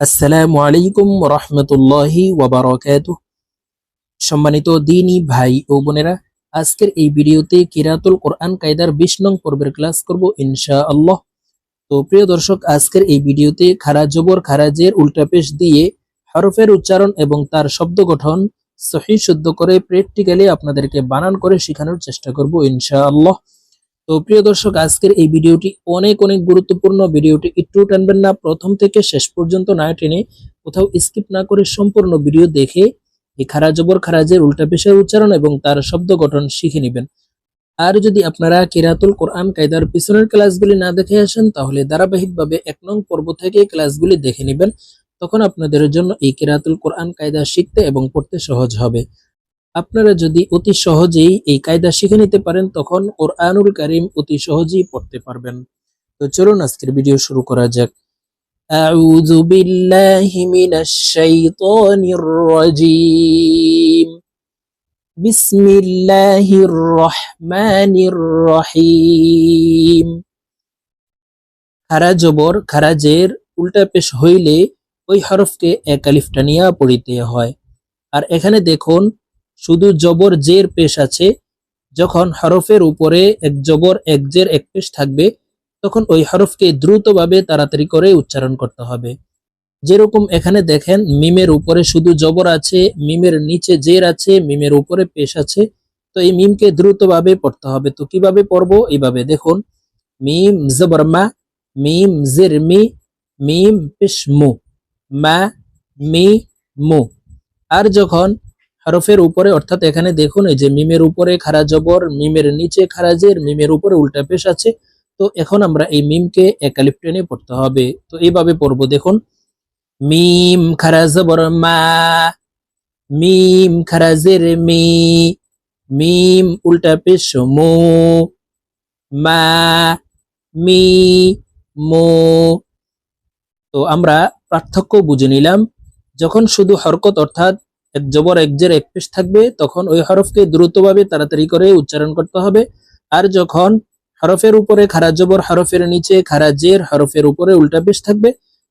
আসসালামু আলাইকুম রহমতুল্লাহি ওয়াবারাকাত সম্মানিত দিনী ভাই ও বোনেরা, আজকের এই ভিডিওতে কিরাতুল কোরআন কায়দার বিশ নং পর্বের ক্লাস করব ইনশা আল্লাহ তো প্রিয় দর্শক, আজকের এই ভিডিওতে খারা জবর খারাজের উল্টা পেশ দিয়ে হরফের উচ্চারণ এবং তার শব্দ গঠন সহি শুদ্ধ করে প্র্যাকটিক্যালি আপনাদেরকে বানান করে শেখানোর চেষ্টা করব ইনশা আল্লাহ তো প্রিয় দর্শক, আজকের এই ভিডিওটি অনেক অনেক গুরুত্বপূর্ণ। ভিডিওটি একটু টানবেন না, প্রথম থেকে শেষ পর্যন্ত না টেনে কোথাও স্কিপ না করে সম্পূর্ণ ভিডিও দেখে এই খারা খারাজের উল্টা পেশার উচ্চারণ এবং তার শব্দ গঠন শিখে নেবেন। আর যদি আপনারা কিরাতুল কোরআন কায়দার পিছনের ক্লাসগুলি না দেখে আসেন, তাহলে ধারাবাহিকভাবে এক নং পর্ব থেকে ক্লাসগুলি দেখে নেবেন। তখন আপনাদের জন্য এই কিরাতুল কোরআন কায়দা শিখতে এবং পড়তে সহজ হবে। আপনারা যদি অতি সহজেই এই কায়দা শিখে নিতে পারেন তখন কোরআনুল কারিম অতি সহজেই পড়তে পারবেন তো চলুন আজকের ভিডিও শুরু করা যাক أعوذ بالله من الشيطان الرجيم بسم الله الرحمن الرحيم খারা জবর খারাজের উল্টা পেশ হইলে ওই হরফকে এক আলিফ টানিয়া পড়িতে হয় আর এখানে দেখুন শুধু জবর জের পেশ আছে, যখন হরফের উপরে এক জবর, এক জের, এক পেশ থাকবে, তখন ওই হরফকে দ্রুতভাবে তাড়াতাড়ি করে উচ্চারণ করতে হবে। যেরকম এখানে দেখেন, মিমের উপরে শুধু জবর আছে, মিমের নিচে জের আছে, মিমের উপরে পেশ আছে, তো এই মিমকে দ্রুতভাবে পড়তে হবে। তো কীভাবে পড়ব? এইভাবে দেখুন, মিম জবর মা, মিম জের মি, মিম পেশ মু, মা মি মু। আর যখন হরফের উপরে, অর্থাৎ এখানে দেখুন এই যে মিমের উপরে খারা জবর, মিমের নিচে খারাজের মিমের উপরে উল্টা পেশ আছে। তো এখন আমরা এই মিমকে একালিপ টেনে পড়তে হবে। তো এইভাবে পড়ব, দেখুন। মিম খারা জবর মা, মিম খারাজের মি, মিম উল্টা পেশ মো, মা, মি, মো। তো আমরা পার্থক্য বুঝে নিলাম। যখন শুধু হরকত, অর্থাৎ এক জবর এক জের এক পেশ থাকবে, তখন ওই হরফকে দ্রুতভাবে তাড়াতাড়ি করে উচ্চারণ করতে হবে। আর যখন হরফের উপরে খারা জবর হরফের নিচে, খারা জের হরফের উপরে উল্টা পেশ থাকবে,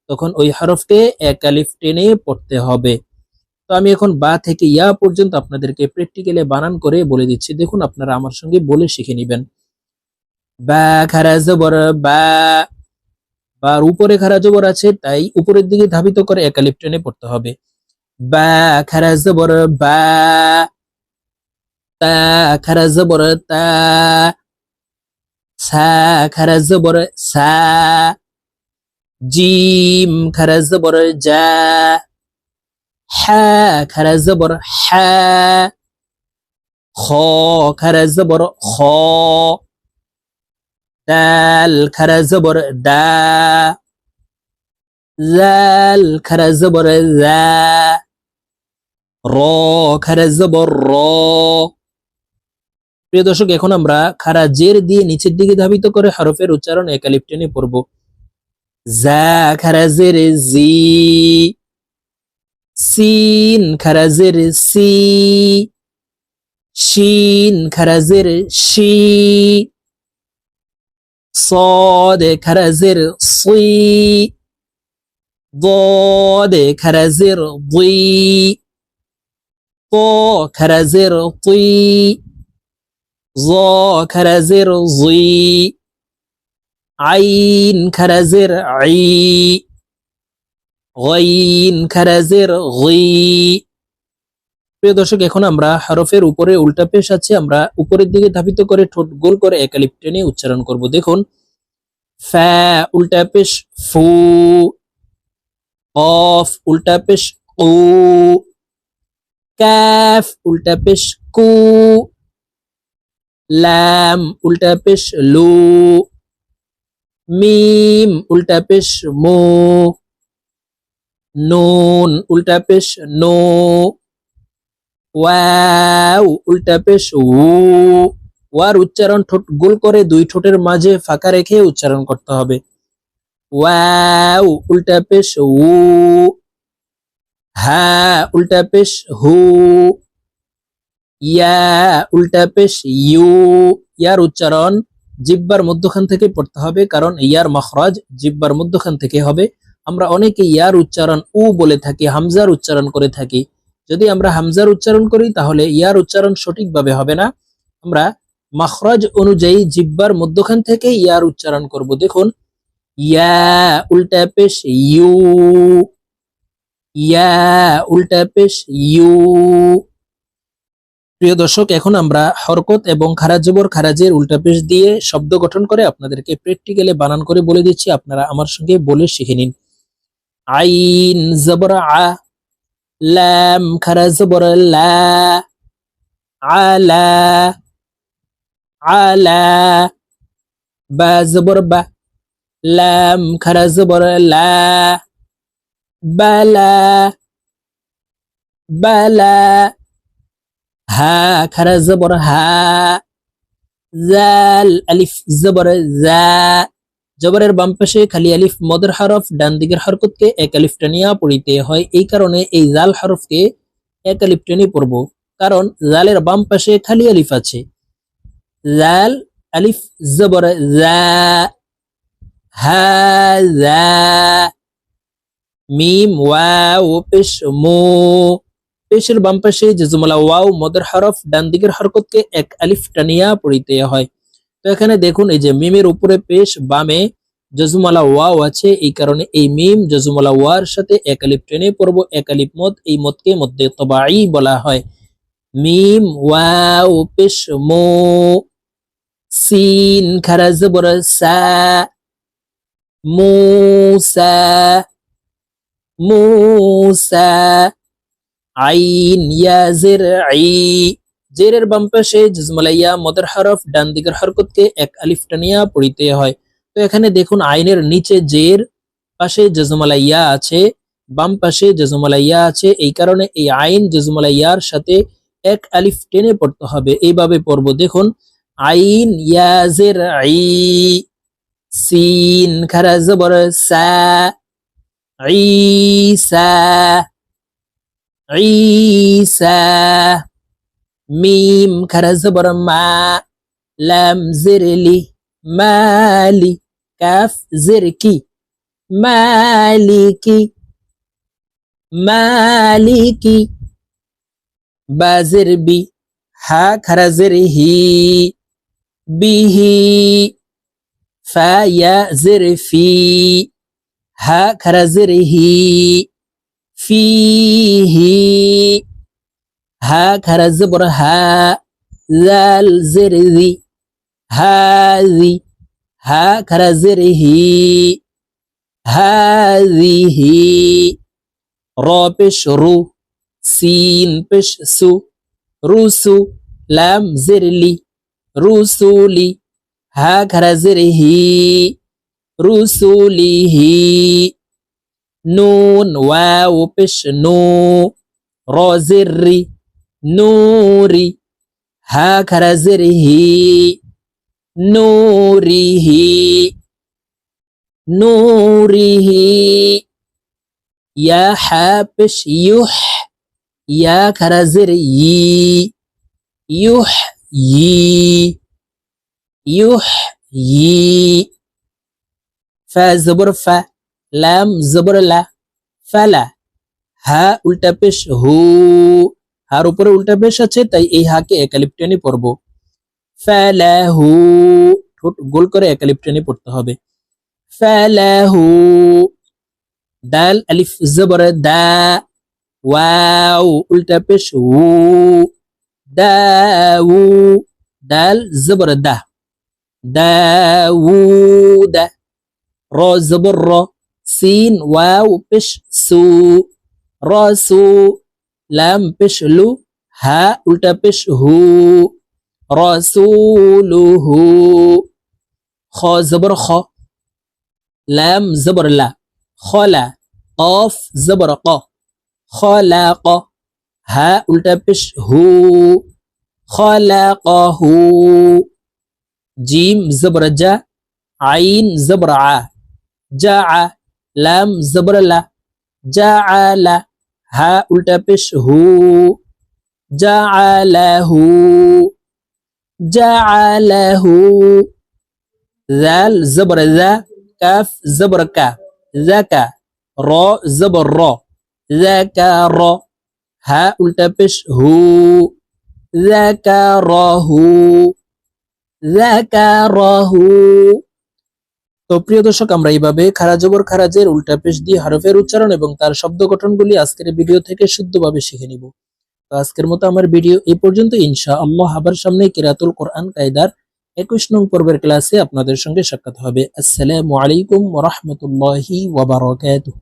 তখন ওই হরফকে এক আলিফ টেনে পড়তে হবে। তো আমি এখন বা থেকে ইয়া পর্যন্ত আপনাদেরকে প্র্যাকটিক্যালি বানান করে বলে দিচ্ছি। দেখুন, আপনারা আমার সঙ্গে বলে শিখে নেবেন। বা, খারা জবর, বা বার উপরে খারা জবর আছে, তাই উপরের দিকে ধাবিত করে এক আলিফ টেনে পড়তে হবে। বা খারা জবর বা তা খারা জবর তা সা খারা জবর সা জিম খারা জবর জা হা খারা জবর হা খ খারা জবর খ দাল খারা জবর দা জাল খারা জবর জা র খারা জবর র প্রিয় দর্শক এখন আমরা খারা জের দিয়ে নিচের দিকে ধাবিত করে হরফের উচ্চারণ একালিপ টেনে পড়ব জা খারা জের জি সিন খারা জের সি শিন খারা জের শি صاد كرزر صي ضاد كرزر ضي طا كرزر طي ظا كرزر ظي عين كرزر عي غين كرزر غي প্রিয় দর্শক এখন আমরা হরফের উপরে উল্টা পেশ আছে আমরা উপরের দিকে ধাবিত করে ঠোঁট গোল করে একালিপ টেনে উচ্চারণ করব দেখুন ফ্যা উল্টা পেশ ফু কফ উল্টা পেশ কু কাফ উল্টা পেশ কু লাম উল্টা পেশ লু মিম উল্টা পেশ মু নুন উল্টা পেশ নো ওয়াও উল্টা পেশ উ ওয়ার উচ্চারণ ঠোঁট গোল করে দুই ঠোঁটের মাঝে ফাঁকা রেখে উচ্চারণ করতে হবে ওয়াও উল্টা পেশ উ হা উল্টা পেশ হু। ইয়া, উল্টা পেশ ইউ। ইয়ার উচ্চারণ জিব্বার মধ্যখান থেকে পড়তে হবে, কারণ ইয়ার মখরাজ জিব্বার মধ্যখান থেকে হবে। আমরা অনেকে ইয়ার উচ্চারণ উ বলে থাকি, হামজার উচ্চারণ করে থাকি। যদি আমরা হামজার উচ্চারণ করি, তাহলে ইয়ার উচ্চারণ সঠিকভাবে হবে না। আমরা মাখরাজ অনুযায়ী জিব্বার মধ্যখান থেকে ইয়ার উচ্চারণ করব। দেখুন, ইয়া, উল্টা পেশ ইউ। ইয়া, উল্টা ইউ। প্রিয় দর্শক, এখন আমরা হরকত এবং খারাজবর খারাজের উল্টা পেশ দিয়ে শব্দ গঠন করে আপনাদেরকে প্র্যাকটিক্যালে বানান করে বলে দিচ্ছি। আপনারা আমার সঙ্গে বলে শিখে নিন। আইন জবর আ, লাম খারাজবর লা, আলা আলা, বা জবর বা, লাম খারাজবর লা। বালা বালা হা খারা জবর হা জাল আলিফ জবর জা জবরের বাম পাশে খালি আলিফ মদের হরফ ডান দিকের হরকতকে এক আলিফ টানিয়া পড়িতে হয় এই কারণে এই জাল হরফকে এক আলিফ টেনে পড়ব কারণ জালের বাম পাশে খালি আলিফ আছে জাল আলিফ জবর জা হা মিম ওয়াও পেশ মো পেশের বাম পাশে জেজুমালা ওয়াও মদের হরফ ডান দিকের হরকতকে এক আলিফ টানিয়া পড়িতে হয় তো এখানে দেখুন এই যে মিমের উপরে পেশ বামে জজুমালা ওয়াও আছে এই কারণে এই মিম জজুমালা ওয়ার সাথে এক আলিফ টেনে পড়ব এক আলিফ মদ এই মদকে মধ্যে তবাই বলা হয় মিম ওয়াও পেশ মো সিন খারা জবর সা মুসা মুসা। আইন ইয়া জের আই জেরের বাম পাশে জজমালাইয়া মদের হরফ, ডান দিকের হরকতকে এক আলিফ টানিয়া হয়। তো এখানে দেখুন আইনের নিচে জের পাশে জজমালাইয়া আছে, বাম পাশে জজমালাইয়া আছে। এই কারণে এই আইন জজমালাইয়ার সাথে এক আলিফ টেনে পড়তে হবে। এইভাবে পড়ব। দেখুন, আইন ইয়া জের আই সিন, খারা, জবর, সা। ঈসা ঈসা, মিম, খারা জবর মা, লাম জিরলি মালি, কাফ জিরকি মালিকি মালিকি বাজির বি, হা, খারা জিরহি বিহি, ফা, ইয়া জিরফি হা খারা জিরহি ফিহি হা খারা জবর হা জাল জিরজি হাজি হা খারা জিরহি হাজিহি র পেশ রু সিন পেশ লাম জিরলি রুসুলি হা খারা জিরহি রুসুলিহি নুন ওয়াও পেশ নু র জিররি নূরি হা খারা জিরহি নূরিহি নূরিহি ইয়া হা পেশ ইউহ ইয়া খারা জির ই ইউহ ই ইউহ ই ফা জবর ফা লাম জবর লা ফালা হা উল্টা পেশ হু হার উপরে উল্টা পেশ আছে তাই এই হাকে একালিপ টেনে পড়ব ফালাহু ঠোঁট গোল করে একালিপ টেনে পড়তে হবে ফালাহু দাল আলিফ জবর দা ওয়াও উল্টা পেশ উ দাউ দাল জবর দা দাউদা র, জবর র, সিন, ওয়াও, পেশ, সু। রসু লাম পেশ, লু। হা উল্টা পেশ, হু। রসুলুহু খ, জবর খ। লাম জবর লা। খলা কফ, জবর ক। খলাক হা উল্টা পেশ, হু। খলাকহু জিম, জবর জা। আইন, জবর আ। جاء لام زبر لا. جعل ها الٹا پیش هو جعله جعله ذال زبر ذا. كاف زبر كا ذاكا را زبر را. ذاكا را. ها الٹا پیش هو ذاك راه ذاك راه তো প্রিয় দর্শক, আমরা এইভাবে খারাজবর খারাজের উল্টা পেশ দিয়ে হারফের উচ্চারণ এবং তার শব্দ গঠনগুলি আজকের ভিডিও থেকে শুদ্ধভাবে শিখে নিব। তো আজকের মতো আমার ভিডিও এই পর্যন্ত। ইনশা আল্লাহ আবার সামনে কেরাতুল কোরআন কায়দার একুশ নং পর্বের ক্লাসে আপনাদের সঙ্গে সাক্ষাৎ হবে। আসসালামু আলাইকুম রহমতুল্লাহি ওয়াবারাকাতুহু